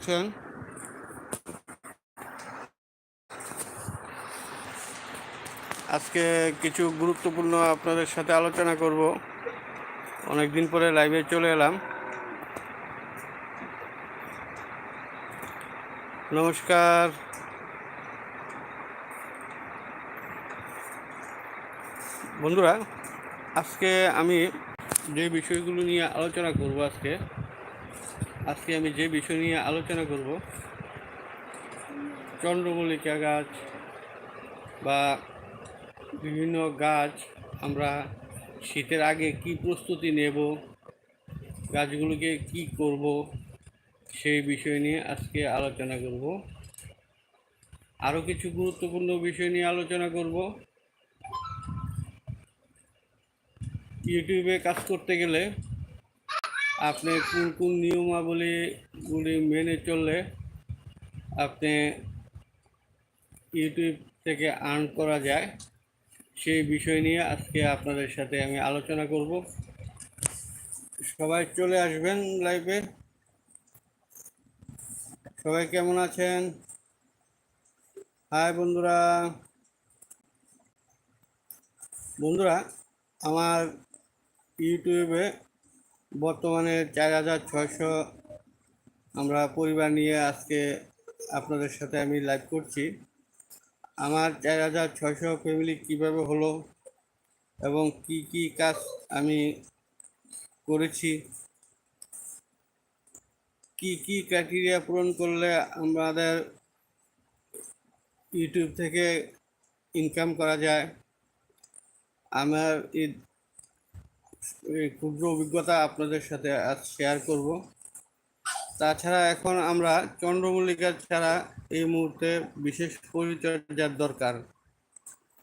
আছেন আজকে কিছু গুরুত্বপূর্ণ আপনাদের সাথে আলোচনা করব। অনেক দিন পরে লাইভে চলে এলাম। নমস্কার। বন্ধুরা, আজকে আমি যে বিষয়গুলো নিয়ে আলোচনা করব আজকে আজকে আমি যে বিষয় নিয়ে আলোচনা করব, চন্দ্রমল্লিকা গাছ বা বিভিন্ন গাছ আমরা শীতের আগে কি প্রস্তুতি নেব, গাছগুলোকে কি করব, সেই বিষয় নিয়ে আজকে আলোচনা করব। আরও কিছু গুরুত্বপূর্ণ বিষয় নিয়ে আলোচনা করব। ইউটিউবে কাজ করতে গেলে আপনি কোন কোন নিয়মাবলীগুলি মেনে চললে আপনি ইউটিউব থেকে আর্ন করা যায়, সেই বিষয় নিয়ে আজকে আপনাদের সাথে আমি আলোচনা করব। সবাই চলে আসবেন লাইভে সবাই কেমন আছেন? হাই বন্ধুরা। বন্ধুরা, আমার ইউটিউবে বর্তমানে চার হাজার ছয়শো আমরা পরিবার নিয়ে আজকে আপনাদের সাথে আমি লাইভ করছি। আমার চার হাজার ছয়শো ফ্যামিলি কীভাবে হলো এবং কি কি কাজ আমি করেছি, কি কি ক্রাইটেরিয়া পূরণ করলে আমাদের ইউটিউব থেকে ইনকাম করা যায়, আমার এই ক্ষুদ্র অভিজ্ঞতা আপনাদের সাথে আজ শেয়ার করব। তাছাড়া এখন আমরা চন্দ্রমল্লিকা ছাড়া এই মুহূর্তে বিশেষ পরিচর্যার দরকার।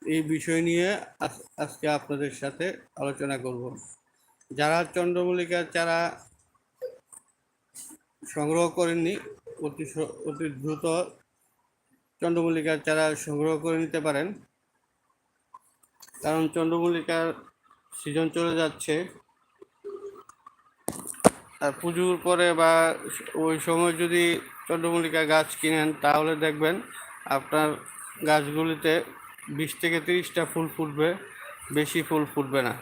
এই বিষয় নিয়ে আজ- আজকে আপনাদের সাথে আলোচনা করব। যারা চন্দ্রমল্লিকা চারা সংগ্রহ করেননি, অতি অতি দ্রুত চন্দ্রমল্লিকার চারা সংগ্রহ করে নিতে পারেন। কারণ চন্দ্রমল্লিকার সিজন চলে যাচ্ছে। আর পুজোর পরে বা ওই সময় যদি চন্দ্রমল্লিকা গাছ কিনেন, তাহলে দেখবেন আপনার গাছগুলিতে বিশ থেকে তিরিশটা ফুল ফুটবে, বেশি ফুল ফুটবে না।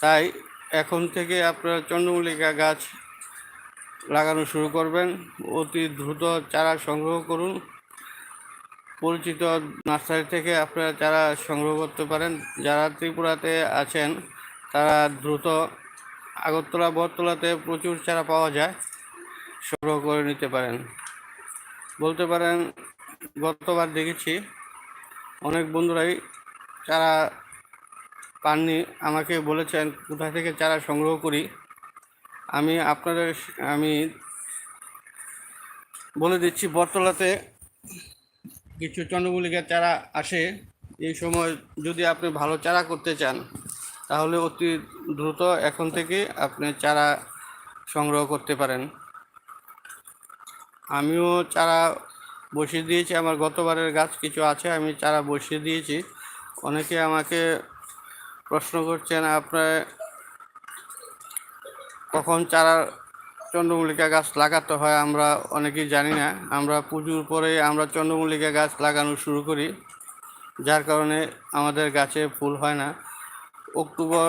তাই এখন থেকে আপনারা চন্দ্রমল্লিকা গাছ লাগানো শুরু করবেন। অতি দ্রুত চারা সংগ্রহ করুন। পরিচিত নার্সারি থেকে আপনারা চারা সংগ্রহ করতে পারেন, যারা ত্রিপুরাতে আছেন, তারা দ্রুত আগরতলা, বটতলাতে প্রচুর চারা পাওয়া যায়, সংগ্রহ করে নিতে পারেন। বলতে পারেন, গতবার দেখেছি, অনেক বন্ধুরাই চারা পাননি, আমাকে বলেছেন, কোথা থেকে চারা সংগ্রহ করি? আমি আপনাদের, আমি বলে দিচ্ছি, বটতলাতে কিছু চন্দ্রমল্লিকার চারা আসে, এই সময় যদি আপনি ভালো চারা করতে চান, তাহলে অতি দ্রুত এখন থেকে আপনি চারা সংগ্রহ করতে পারেন। আমিও চারা বসিয়ে দিয়েছি, আমার গতবারের গাছ কিছু আছে, আমি চারা বসিয়ে দিয়েছি। অনেকে আমাকে প্রশ্ন করছেন, আপনার কখন চারা চন্দ্রমল্লিকা গাছ লাগাতে হয় আমরা অনেকেই জানি না। আমরা পুজোর পরে আমরা চন্দ্রমল্লিকা গাছ লাগানো শুরু করি, যার কারণে আমাদের গাছে ফুল হয় না। অক্টোবর,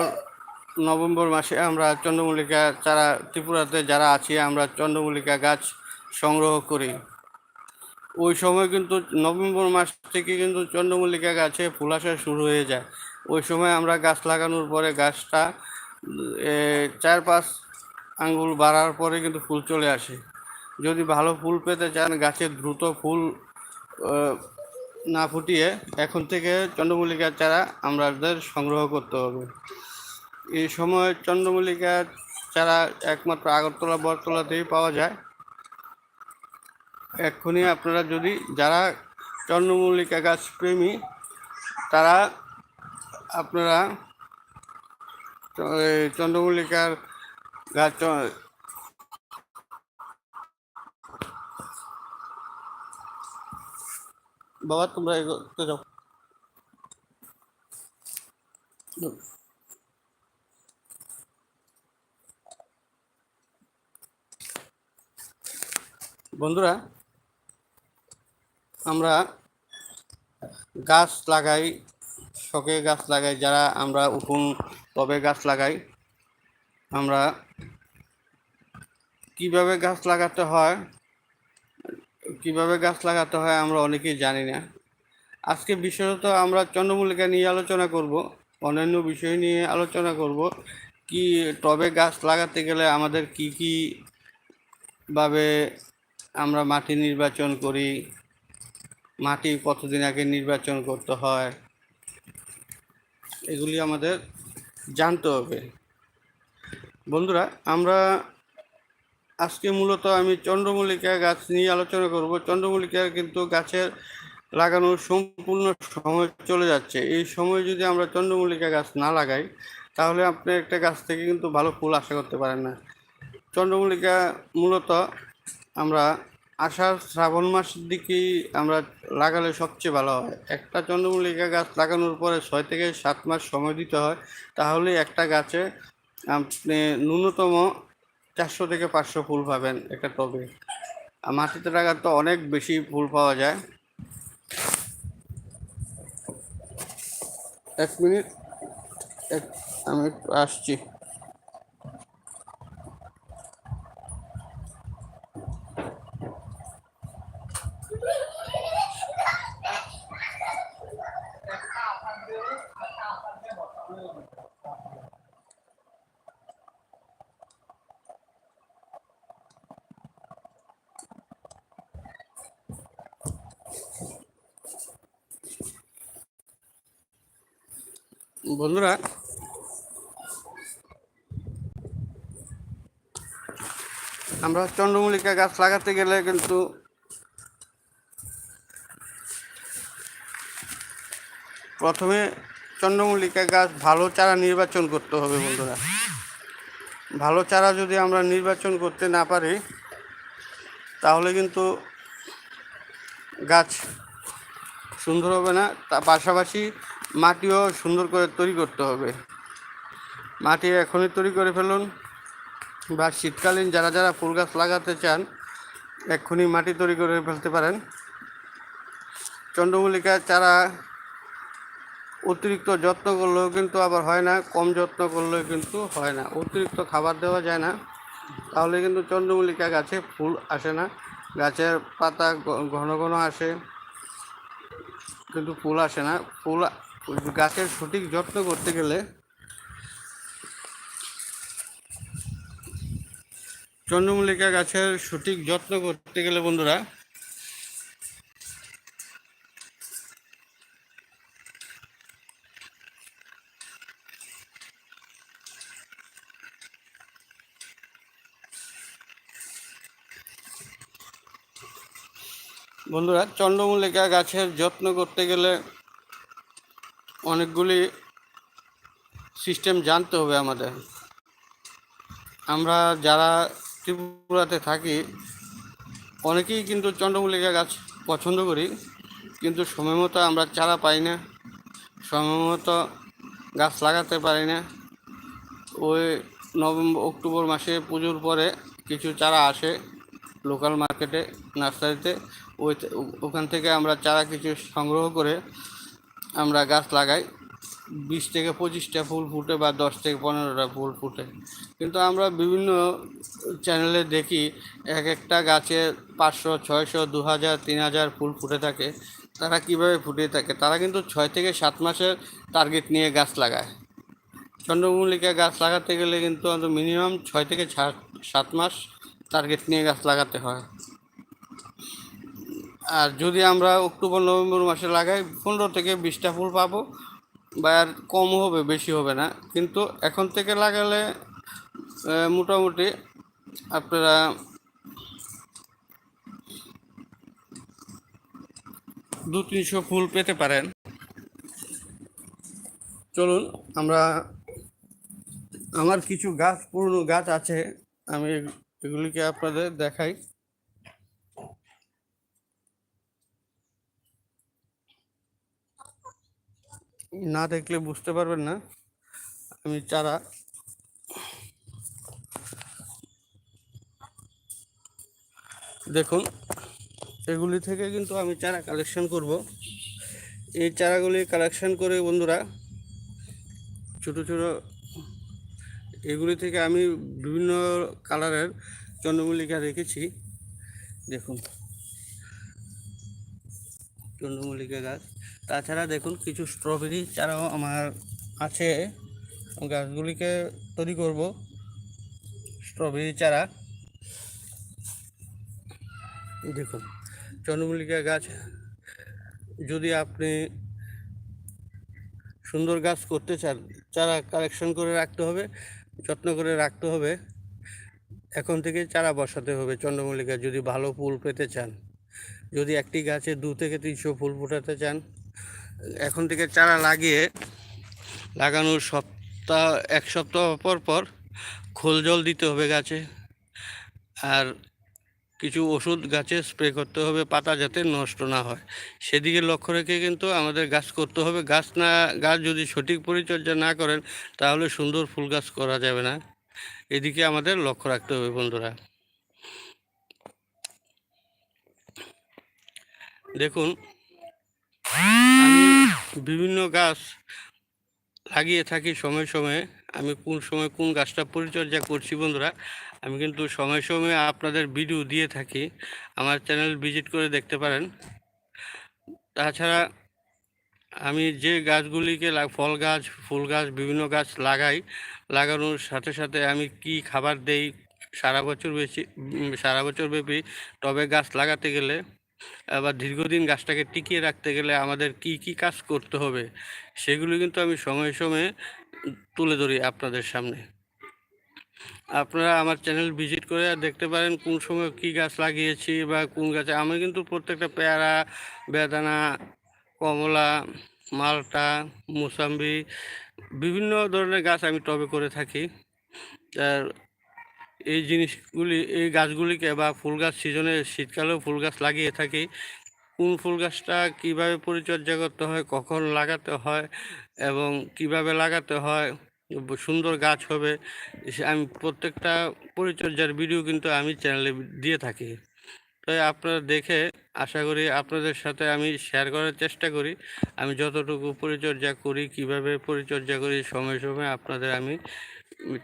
নভেম্বর মাসে আমরা চন্দ্রমল্লিকা চারা, ত্রিপুরাতে যারা আছি, আমরা চন্দ্রমল্লিকা গাছ সংগ্রহ করি। ওই সময় কিন্তু নভেম্বর মাস থেকে কিন্তু চন্দ্রমল্লিকা গাছে ফুল আসা শুরু হয়ে যায়। ওই সময় আমরা গাছ লাগানোর পরে গাছটা চার পাঁচ আঙ্গুল বাড়ার পরে কিন্তু ফুল চলে আসে। যদি ভালো ফুল পেতে চান, গাছে দ্রুত ফুল না ফুটিয়ে এখন থেকে চন্দ্রমল্লিকার চারা আমাদের সংগ্রহ করতে হবে। এই সময় চন্দ্রমল্লিকার চারা একমাত্র আগরতলা, বটতলাতেই পাওয়া যায়। এক্ষুনি আপনারা যদি, যারা চন্দ্রমল্লিকা গাছ প্রেমী, তারা আপনারা চন্দ্রমল্লিকার গাছ চ- বাবা, তোমরা এগোতে যাও। বন্ধুরা, আমরা গাছ লাগাই শখে গাছ লাগাই, যারা আমরা উঠুন টবে গাছ লাগাই আমরা কীভাবে গাছ লাগাতে হয়, কীভাবে গাছ লাগাতে হয় আমরা অনেকেই জানি না। আজকে বিশেষত আমরা চন্দ্রমল্লিকা নিয়ে আলোচনা করব, অন্যান্য বিষয় নিয়ে আলোচনা করব, কি টবে গাছ লাগাতে গেলে আমাদের কি কি ভাবে আমরা মাটি নির্বাচন করি, মাটি কতদিন আগে নির্বাচন করতে হয়, এগুলি আমাদের জানতে হবে। বন্ধুরা, আমরা আজকে মূলত আমি চন্দ্রমল্লিকা গাছ নিয়ে আলোচনা করব। চন্দ্রমল্লিকা কিন্তু গাছের লাগানোর সম্পূর্ণ সময় চলে যাচ্ছে। এই সময় যদি আমরা চন্দ্রমল্লিকা গাছ না লাগাই, তাহলে আপনি একটা গাছ থেকে কিন্তু ভালো ফুল আশা করতে পারেন না। চন্দ্রমল্লিকা মূলত আমরা আষাঢ় শ্রাবণ মাসের দিকেই আমরা লাগালে সবচেয়ে ভালো হয়। একটা চন্দ্রমল্লিকা গাছ লাগানোর পরে ছয় থেকে সাত মাস সময় দিতে হয়। তাহলে একটা গাছে আপনি ন্যূনতম চারশো থেকে পাঁচশো ফুল পাবেন একটা টবে। আর মাটিতে রাখার তো অনেক বেশি ফুল পাওয়া যায়। এক মিনিট, এক আমি আসছি। বন্ধুরা, আমরা চন্দ্রমল্লিকা গাছ লাগাতে গেলে কিন্তু প্রথমে চন্দ্রমল্লিকা গাছ ভালো চারা নির্বাচন করতে হবে বন্ধুরা। ভালো চারা যদি আমরা নির্বাচন করতে না পারি, তাহলে কিন্তু গাছ সুন্দর হবে না। তা পাশাপাশি মাটিও সুন্দর করে তৈরি করতে হবে। মাটি এখনই তৈরি করে ফেলুন বা শীতকালীন যারা যারা ফুল গাছ লাগাতে চান, এক্ষুনি মাটি তৈরি করে ফেলতে পারেন। চন্দ্রমল্লিকা চারা অতিরিক্ত যত্ন করলেও কিন্তু আবার হয় না, কম যত্ন করলেও কিন্তু হয় না। অতিরিক্ত খাবার দেওয়া যায় না, তাহলে কিন্তু চন্দ্রমল্লিকা গাছে ফুল আসে না। গাছের পাতা ঘন ঘন আসে, কিন্তু ফুল আসে না। ফুল গাছের সঠিক যত্ন করতে গেলে চন্দ্রমল্লিকা গাছের সঠিক যত্ন করতে গেলে বন্ধুরা বন্ধুরা, চন্দ্রমল্লিকা গাছের যত্ন করতে গেলে অনেকগুলি সিস্টেম জানতে হবে আমাদের। আমরা যারা ত্রিপুরাতে থাকি, অনেকেই কিন্তু চন্দ্রমল্লিকা গাছ পছন্দ করি, কিন্তু সময় মতো আমরা চারা পাই না, সময় মতো গাছ লাগাতে পারি না। ওই নভেম্বর, অক্টোবর মাসে পুজোর পরে কিছু চারা আসে লোকাল মার্কেটে নার্সারিতে ওই ওখান থেকে আমরা চারা কিছু সংগ্রহ করে আমরা গাছ লাগাই, বিশ থেকে পঁচিশটা ফুল ফুটে বা দশ থেকে পনেরোটা ফুল ফুটে। কিন্তু আমরা বিভিন্ন চ্যানেলে দেখি, এক একটা গাছে পাঁচশো, ছয়শো দু হাজার তিন হাজার ফুল ফুটে থাকে। তারা কীভাবে ফুটে থাকে? তারা কিন্তু ছয় থেকে সাত মাসের টার্গেট নিয়ে গাছ লাগায়। চন্দ্রমল্লিকা গাছ লাগাতে গেলে কিন্তু মিনিমাম ছয় থেকে সাত মাস টার্গেট নিয়ে গাছ লাগাতে হয়। আর যদি আমরা অক্টোবর, নভেম্বর মাসে লাগাই, পনেরো থেকে বিশটা ফুল পাবো। বা আর কম হবে, বেশি হবে না। কিন্তু এখন থেকে লাগালে মোটামুটি আপনারা দু তিনশো ফুল পেতে পারেন। চলুন, আমরা আমার কিছু গাছ, পুরনো গাছ আছে, আমি এগুলিকে আপনাদের দেখাই। না দেখলে বুঝতে পারবেন না। আমি চারা দেখুন, এগুলি থেকে কিন্তু আমি চারা কালেকশন করব। এই চারাগুলি কালেকশন করে বন্ধুরা, ছোট ছোট এগুলি থেকে আমি বিভিন্ন কালারের চন্দ্রমল্লিকা রেখেছি। দেখুন, চন্দ্রমল্লিকা গাছ। তাছাড়া দেখুন, কিছু স্ট্রবেরি চারাও আমার আছে। গাছগুলিকে তৈরি করব স্ট্রবেরি চারা দেখুন, চন্দ্রমল্লিকা গাছ, যদি আপনি সুন্দর গাছ করতে চান, চারা কালেকশন করে রাখতে হবে, যত্ন করে রাখতে হবে। এখন থেকে চারা বসাতে হবে চন্দ্রমল্লিকা, যদি ভালো ফুল পেতে চান। যদি একটি গাছে দু থেকে তিনশো ফুল ফোটাতে চান এখন থেকে চারা লাগিয়ে লাগানোর সপ্তাহ, এক সপ্তাহ পর পর খোল জল দিতে হবে গাছে। আর কিছু ওষুধ গাছে স্প্রে করতে হবে, পাতা যাতে নষ্ট না হয়। সেদিকে লক্ষ্য রেখে কিন্তু আমাদের গাছ করতে হবে। গাছ না, গাছ যদি সঠিক পরিচর্যা না করেন, তাহলে সুন্দর ফুল গাছ করা যাবে না। এদিকে আমাদের লক্ষ্য রাখতে হবে বন্ধুরা। দেখুন, আমি বিভিন্ন গাছ লাগিয়ে থাকি সময় সময়ে। আমি কোন সময় কোন গাছটা পরিচর্যা করছি বন্ধুরা, আমি কিন্তু সময় সময়ে আপনাদের ভিডিও দিয়ে থাকি। আমার চ্যানেল ভিজিট করে দেখতে পারেন। তাছাড়া আমি যে গাছগুলিকে ফল গাছ, ফুল গাছ, বিভিন্ন গাছ লাগাই, লাগানোর সাথে সাথে আমি কি খাবার দেই, সারা বছর বেশি, সারা বছর ব্যাপী টবে গাছ লাগাতে গেলে আবার দীর্ঘদিন গাছটাকে টিকিয়ে রাখতে গেলে আমাদের কি কি কাজ করতে হবে, সেগুলো কিন্তু আমি সময়ে সময়ে তুলে ধরি আপনাদের সামনে। আপনারা আমার চ্যানেল ভিজিট করে দেখতে পারেন কোন সময় কি গাছ লাগিয়েছি বা কোন গাছে আমি কিন্তু প্রত্যেকটা পেয়ারা, বেদানা, কমলা, মালটা, মুসাম্বি, বিভিন্ন ধরনের গাছ আমি টবে করে থাকি। এই জিনিসগুলি, এই গাছগুলিকে বা ফুল গাছ সিজনে, শীতকালেও ফুল গাছ লাগিয়ে থাকি। কোন ফুল গাছটা কীভাবে পরিচর্যা করতে হয়, কখন লাগাতে হয় এবং কীভাবে লাগাতে হয়, সুন্দর গাছ হবে আমি প্রত্যেকটা পরিচর্যার ভিডিও কিন্তু আমি চ্যানেলে দিয়ে থাকি। তাই আপনারা দেখে আশা করি আপনাদের সাথে আমি শেয়ার করার চেষ্টা করি। আমি যতটুকু পরিচর্যা করি, কীভাবে পরিচর্যা করি, সময় সময় আপনাদের আমি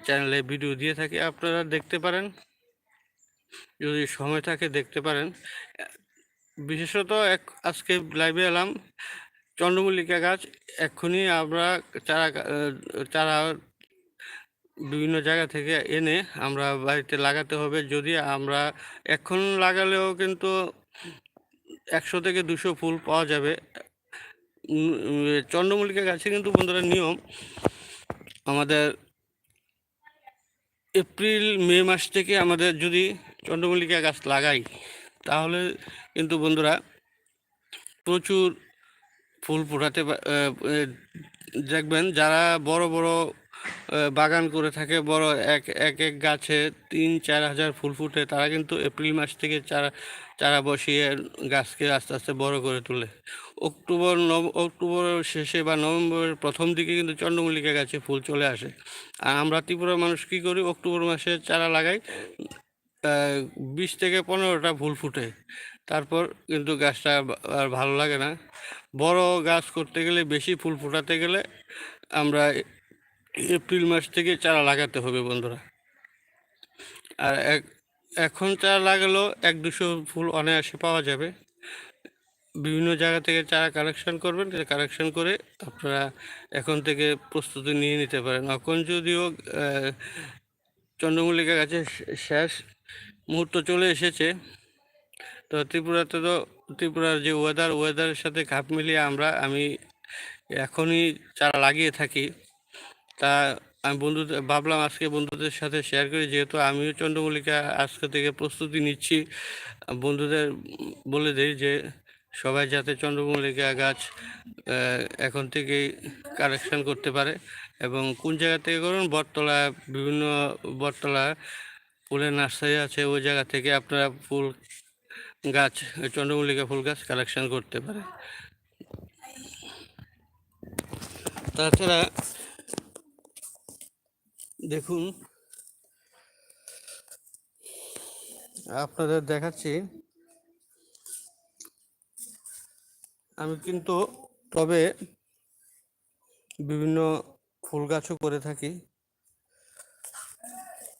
চ্যানেলে ভিডিও দিয়ে থাকি, আপনারা দেখতে পারেন। যদি সময় থাকে, দেখতে পারেন। বিশেষত এক, আজকে লাইভে এলাম, চন্দ্রমল্লিকা গাছ। এক্ষুনি আমরা চারা চারা বিভিন্ন জায়গা থেকে এনে আমরা বাড়িতে লাগাতে হবে। যদি আমরা এখন লাগালেও কিন্তু একশো থেকে দুশো ফুল পাওয়া যাবে। চন্দ্রমল্লিকা গাছে কিন্তু বন্ধুরা নিয়ম, আমাদের এপ্রিল, মে মাস থেকে আমাদের যদি চন্দ্রমল্লিকা গাছ লাগাই, তাহলে কিন্তু বন্ধুরা প্রচুর ফুল ফোটাতে দেখবেন যারা বড় বড় বাগান করে থাকে, বড় এক এক এক গাছে তিন, চার হাজার ফুল ফুটে, তারা কিন্তু এপ্রিল মাস থেকে চারা চারা বসিয়ে গাছকে আস্তে আস্তে বড় করে তোলে। অক্টোবর, নব অক্টোবরের শেষে বা নভেম্বরের প্রথম দিকে কিন্তু চন্দ্রমল্লিকা গাছে ফুল চলে আসে। আর আমরা ত্রিপুরার মানুষ কী করি? অক্টোবর মাসে চারা লাগাই বিশ থেকে পনেরোটা ফুল ফুটে। তারপর কিন্তু গাছটা আর ভালো লাগে না। বড় গাছ করতে গেলে, বেশি ফুল ফোটাতে গেলে আমরা এপ্রিল মাস থেকে চারা লাগাতে হবে বন্ধুরা। আর এক, এখন চারা লাগালেও এক দুশো ফুল অনায়াসে পাওয়া যাবে। বিভিন্ন জায়গা থেকে চারা কালেকশন করবেন কালেকশন করে আপনারা এখন থেকে প্রস্তুতি নিয়ে নিতে পারেন। এখন যদিও চন্দ্রমল্লিকা গাছের শেষ মুহূর্ত চলে এসেছে, তো ত্রিপুরাতে তো, ত্রিপুরার যে ওয়েদার ওয়েদারের সাথে খাপ মিলিয়ে আমরা, আমি এখনই চারা লাগিয়ে থাকি। তা আমি বন্ধুদের ভাবলাম আজকে বন্ধুদের সাথে শেয়ার করি, যেহেতু আমিও চন্দ্রমল্লিকা আজকে থেকে প্রস্তুতি নিচ্ছি। বন্ধুদের বলে দিই যে সবাই যাতে চন্দ্রমল্লিকা গাছ এখন থেকেই কালেকশন করতে পারে এবং কোন জায়গা থেকে করুন? বটতলা, বিভিন্ন বটতলা ফুলের নার্সারি আছে, ওই জায়গা থেকে আপনারা ফুল গাছ, চন্দ্রমল্লিকা ফুল গাছ কালেকশন করতে পারে তাছাড়া দেখুন, আপনাদের দেখাচ্ছি আমি কিন্তু তবে বিভিন্ন ফুল গাছও করে থাকি।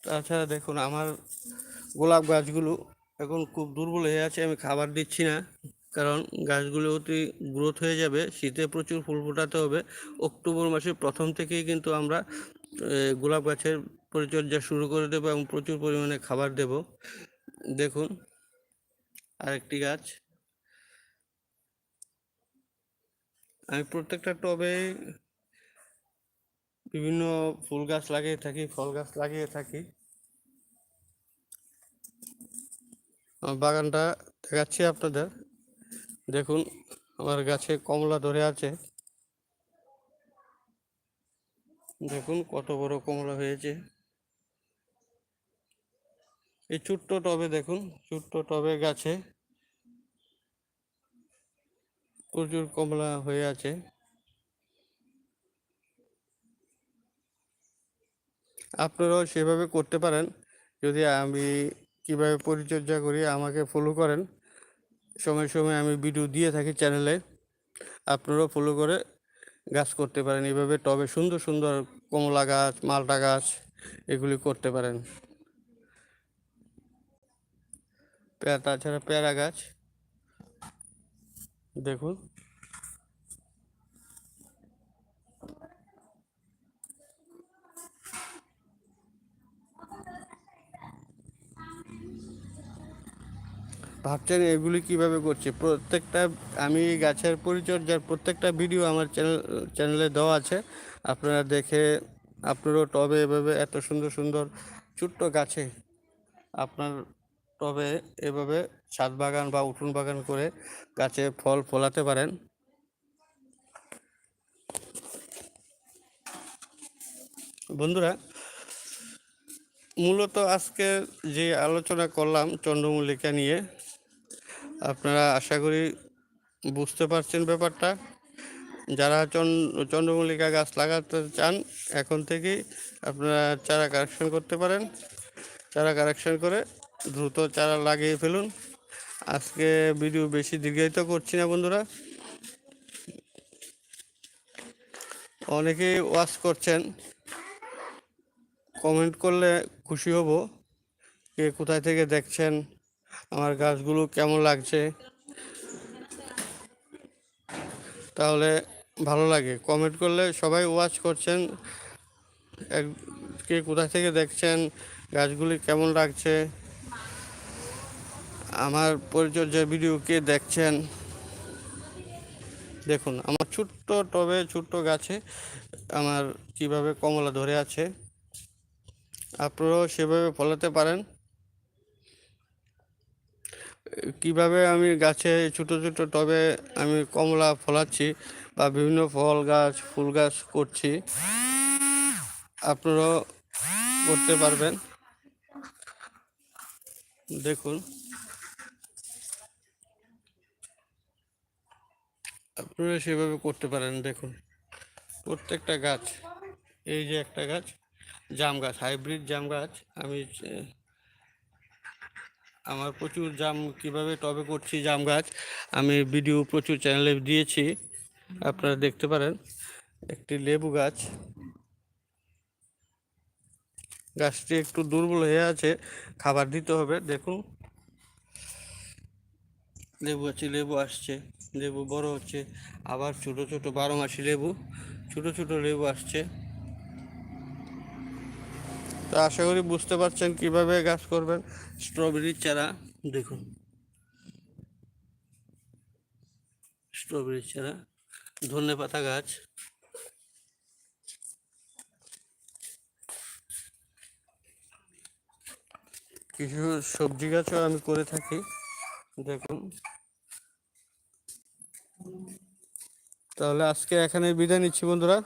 তাছাড়া দেখুন, আমার গোলাপ গাছগুলো এখন খুব দুর্বল হয়ে আছে, আমি খাবার দিচ্ছি না। কারণ গাছগুলো অতি গ্রোথ হয়ে যাবে, শীতে প্রচুর ফুল ফোটাতে হবে। অক্টোবর মাসের প্রথম থেকেই কিন্তু আমরা গোলাপ গাছের পরিচর্যা শুরু করে দেবো এবং প্রচুর পরিমাণে খাবার দেব। দেখুন, আরেকটি গাছ। আমি প্রত্যেকটা টবে বিভিন্ন ফুল গাছ লাগিয়ে থাকি, ফল গাছ লাগিয়ে থাকি। বাগানটা দেখাচ্ছি আপনাদের। দেখুন, আমার গাছে কমলা ধরে আছে। দেখুন, কত বড় কমলা হয়েছে। এই ছোট্ট টবে দেখুন, ছোট্ট টবে গাছে প্রচুর কমলা হয়ে আছে। আপনারাও সেভাবে করতে পারেন। যদি আমি কীভাবে পরিচর্যা করি, আমাকে ফলো করেন। সময় সময় আমি ভিডিও দিয়ে থাকি চ্যানেলে আপনারাও ফলো করে গাছ করতে পারেন। এভাবে টবে সুন্দর সুন্দর কমলা গাছ, মালটা গাছ, এগুলি করতে পারেন। তাছাড়া পেয়ারা গাছ। দেখুন। ভাবছেন এগুলি কীভাবে করছি? প্রত্যেকটা আমি গাছের পরিচর্যার প্রত্যেকটা ভিডিও আমার চ্যানেল চ্যানেলে দেওয়া আছে। আপনারা দেখে আপনারও টবে এভাবে এত সুন্দর সুন্দর, ছোট্ট গাছে আপনার টবে এভাবে ছাদ বাগান বা উঠোন বাগান করে গাছে ফল ফলাতে পারেন। বন্ধুরা, মূলত আজকে যে আলোচনা করলাম চন্দ্রমল্লিকা নিয়ে, আপনারা আশা করি বুঝতে পারছেন ব্যাপারটা। যারা চন্দ্র চন্দ্রমল্লিকা গাছ লাগাতে চান, এখন থেকেই আপনারা চারা কালেকশন করতে পারেন। চারা কালেকশন করে দ্রুত চারা লাগিয়ে ফেলুন। আজকে ভিডিও বেশি দীর্ঘায়িত করছি না বন্ধুরা। অনেকেই ওয়াচ করছেন। কমেন্ট করলে খুশি হব কে কোথায় থেকে দেখছেন, আমার গাছগুলো কেমন লাগছে। তাহলে ভালো লাগে। কমেন্ট করলে সবাই ওয়াচ করছেন। এক কে কোথা থেকে দেখছেন, গাছগুলি কেমন লাগছে। আমার পরিচর্যা ভিডিও কে দেখছেন? দেখুন, আমার ছোট্ট টবে, ছোট্ট গাছে আমার কীভাবে কমলা ধরে আছে, আপনারাও সেভাবে ফলাতে পারেন। কীভাবে আমি গাছে ছোট ছোট টবে আমি কমলা ফলাচ্ছি বা বিভিন্ন ফল গাছ, ফুল গাছ করছি, আপনারাও করতে পারবেন। দেখুন। আপনারা সেভাবে করতে পারেন, দেখুন। প্রত্যেকটা গাছ, এই যে একটা গাছ, জাম গাছ, হাইব্রিড জাম গাছ, আমি, আমার প্রচুর জাম, কীভাবে টবে করছি জাম গাছ, আমি ভিডিও প্রচুর চ্যানেলে দিয়েছি, আপনারা দেখতে পারেন। একটি লেবু গাছ, গাছটি একটু দুর্বল হয়ে আছে, খাবার দিতে হবে, দেখুন। লেবু আছে, লেবু আসছে। লেবু, বড় হচ্ছে। আবার ছোট ছোট বারো মাসি লেবু, ছোট ছোট লেবু আসছে। তো আশা করি বুঝতে পারছেন কীভাবে গাছ করবেন স্ট্রবেরির চারা। দেখুন। স্ট্রবেরির চারা, ধনে পাতা গাছ। কিছু সবজি গাছও আমি করে থাকি। দেখুন। তাহলে আজকে এখানে বিদায় নিচ্ছি বন্ধুরা।